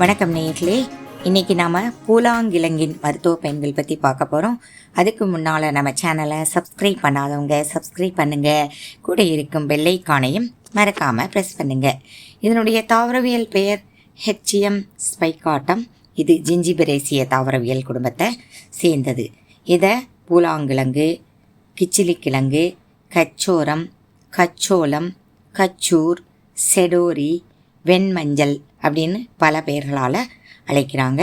வணக்கம் நேயர்களே. இன்னைக்கு நாம பூலாங்கிழங்கின் மருத்துவ பயன்கள் பற்றி பார்க்க போகிறோம் அதுக்கு முன்னால் நம்ம சேனலை சப்ஸ்கிரைப் பண்ணாதவங்க சப்ஸ்கிரைப் பண்ணுங்க. கூட இருக்கும் பெல்லைக்கானையும் மறக்காமல் ப்ரெஸ் பண்ணுங்க. இதனுடைய தாவரவியல் பெயர் ஹெச்எம் ஸ்பைகாட்டம் இது ஜிஞ்சிபரேசிய தாவரவியல் குடும்பத்தை சேர்ந்தது. இதை பூலாங்கிழங்கு கிச்சிலிக்கிழங்கு கச்சோரம் கச்சோளம் கச்சூர் செடோரி வெண்மஞ்சள் அப்படின்னு பல பெயர்களால் அழைக்கிறாங்க.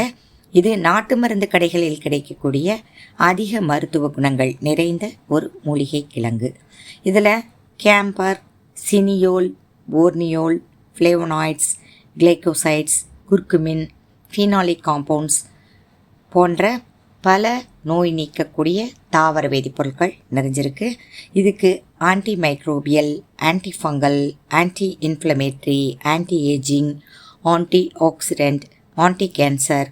இது நாட்டு மருந்து கடைகளில் கிடைக்கக்கூடிய அதிக மருத்துவ குணங்கள் நிறைந்த ஒரு மூலிகை கிழங்கு. இதில் camphor cineole borneol flavonoids glycosides curcumin phenolic compounds போன்ற பல நோய் நீக்கக்கூடிய தாவர வேதிப்பொருட்கள் நிறைஞ்சிருக்கு. இதுக்கு anti microbial antifungal anti inflammatory anti ageing anti oxidant anti cancer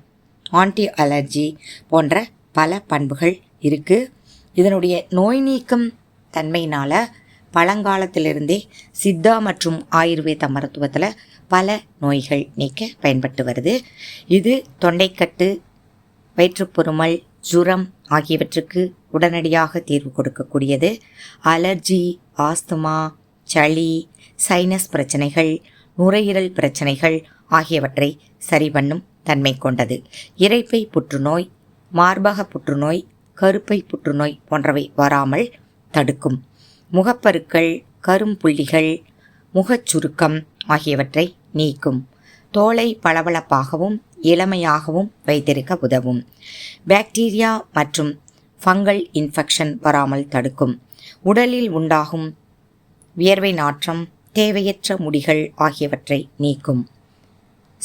anti allergy போன்ற பல பண்புகள் இருக்குது இதனுடைய நோய் நீக்கும் தன்மையினால் பழங்காலத்திலிருந்தே சித்தா மற்றும் ஆயுர்வேத மருத்துவத்தில் பல நோய்கள் நீக்க பயன்பட்டு வருது. இது தொண்டைக்கட்டு வயிற்றுப்பொருமல் ஜுரம் ஆகியவற்றுக்கு உடனடியாக தீர்வு கொடுக்கக்கூடியது. அலர்ஜி ஆஸ்துமா சளி சைனஸ் பிரச்சனைகள் நுரையீரல் பிரச்சனைகள் ஆகியவற்றை சரி பண்ணும் தன்மை கொண்டது. இறைப்பை புற்றுநோய் மார்பக புற்றுநோய் கருப்பை புற்றுநோய் போன்றவை வராமல் தடுக்கும். முகப்பருக்கள் கரும்புள்ளிகள் முகச்சுருக்கம் ஆகியவற்றை நீக்கும். தோலை பளபளப்பாகவும் இளமையாகவும் வைத்திருக்க உதவும். பாக்டீரியா மற்றும் ஃபங்கல் இன்ஃபெக்ஷன் வராமல் தடுக்கும். உடலில் உண்டாகும் வியர்வை நாற்றம் தேவையற்ற முடிகள் ஆகியவற்றை நீக்கும்.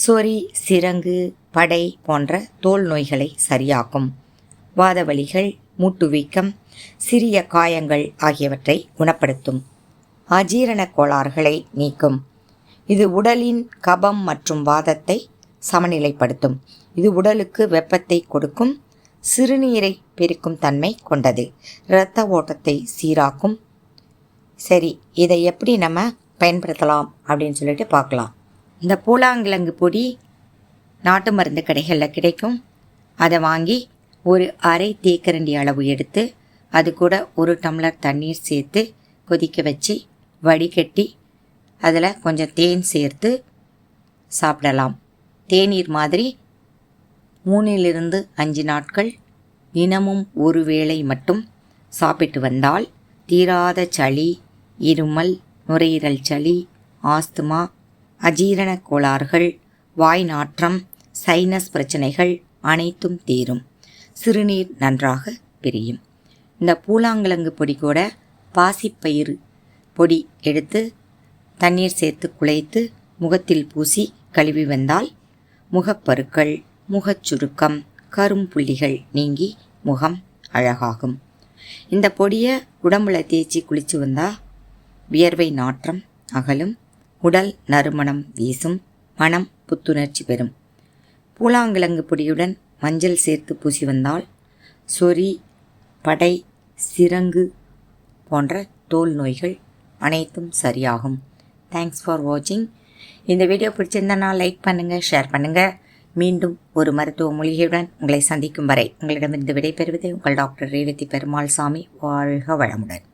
சொறி சிரங்கு படை போன்ற தோல் நோய்களை சரியாக்கும். வாதவலிகள் மூட்டுவீக்கம் சிறிய காயங்கள் ஆகியவற்றை குணப்படுத்தும். அஜீரண கோளாறுகளை நீக்கும். இது உடலின் கபம் மற்றும் வாதத்தை சமநிலைப்படுத்தும். இது உடலுக்கு வெப்பத்தை கொடுக்கும். சிறுநீரை பெருக்கும் தன்மை கொண்டது. இரத்த ஓட்டத்தை சீராக்கும். சரி இதை எப்படி நம்ம பயன்படுத்தலாம் அப்படின்னு சொல்லிட்டு பார்க்கலாம். இந்த பூலாங்கிழங்கு பொடி நாட்டு மருந்து கடைகளில் கிடைக்கும். அதை வாங்கி ஒரு அரை தேக்கரண்டி அளவு எடுத்து அது கூட ஒரு டம்ளர் தண்ணீர் சேர்த்து கொதிக்க வச்சு வடிகட்டி அதில் கொஞ்சம் தேன் சேர்த்து சாப்பிடலாம். தேநீர் மாதிரி மூணிலிருந்து அஞ்சு நாட்கள் தினமும் ஒரு வேளை மட்டும் சாப்பிட்டு வந்தால் தீராத சளி இருமல் நுரையீரல் சளி ஆஸ்துமா அஜீரண கோளாறுகள் வாய் நாற்றம் சைனஸ் பிரச்சனைகள் அனைத்தும் தீரும். சிறுநீர் நன்றாக பிரியும். இந்த பூலாங்கிழங்கு பொடி கூட பாசிப்பயிறு பொடி எடுத்து தண்ணீர் சேர்த்து குழைத்து முகத்தில் பூசி கழுவி வந்தால் முகப்பருக்கள் முகச்சுருக்கம் கரும்புள்ளிகள் நீங்கி முகம் அழகாகும். இந்த பொடியை உடம்புல தேய்ச்சி குளித்து வந்தால் வியர்வை நாற்றம் அகலும் உடல் நறுமணம் வீசும் மனம் புத்துணர்ச்சி பெறும். பூலாங்கிழங்கு பொடியுடன் மஞ்சள் சேர்த்து பூசி வந்தால் சொறி படை சிரங்கு போன்ற தோல் நோய்கள் அனைத்தும் சரியாகும். தேங்க்ஸ் ஃபார் வாட்சிங் இந்த வீடியோ பிடிச்சிருந்தனா லைக் பண்ணுங்கள் ஷேர் பண்ணுங்கள் மீண்டும் ஒரு மருத்துவ மூலிகையுடன் உங்களை சந்திக்கும் வரை உங்களிடமிருந்து விடைபெறுவது உங்கள் டாக்டர் ரேவதி பெருமாள் சாமி வாழ்க வளமுடன்.